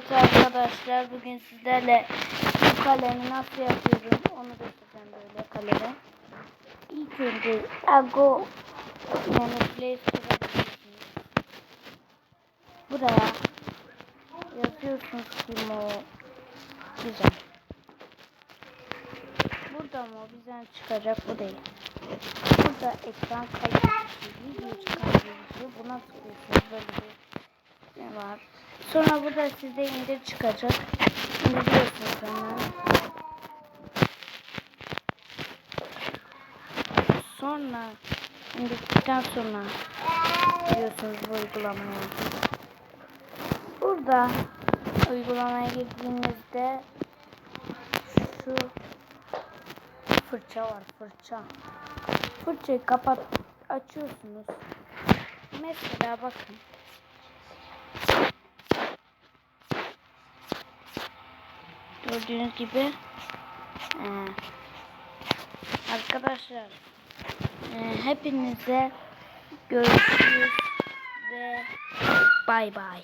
Evet arkadaşlar bugün sizlerle bu kalemi nasıl yapıyorum onu göstereceğim böyle kalemi. İlk önce Ago yani Play Store'a. Buraya yazıyorsunuz Timo Bizon. Burada mı bizden çıkacak bu değil. Burada ekran kayışı, video çıkartıcı buna tıklıyorsunuz böyle bir ne var. Sonra burada sizde indir çıkacak. İndiriyorsunuz hemen. Sonra indirdikten sonra giriyorsunuz bu uygulamaya. Burada uygulamaya girdiğinizde şu fırça var fırça. Fırçayı kapat açıyorsunuz. Mesela bakın. Gördüğünüz gibi ee, arkadaşlar ee, hepinize görüşürüz ve bay bay.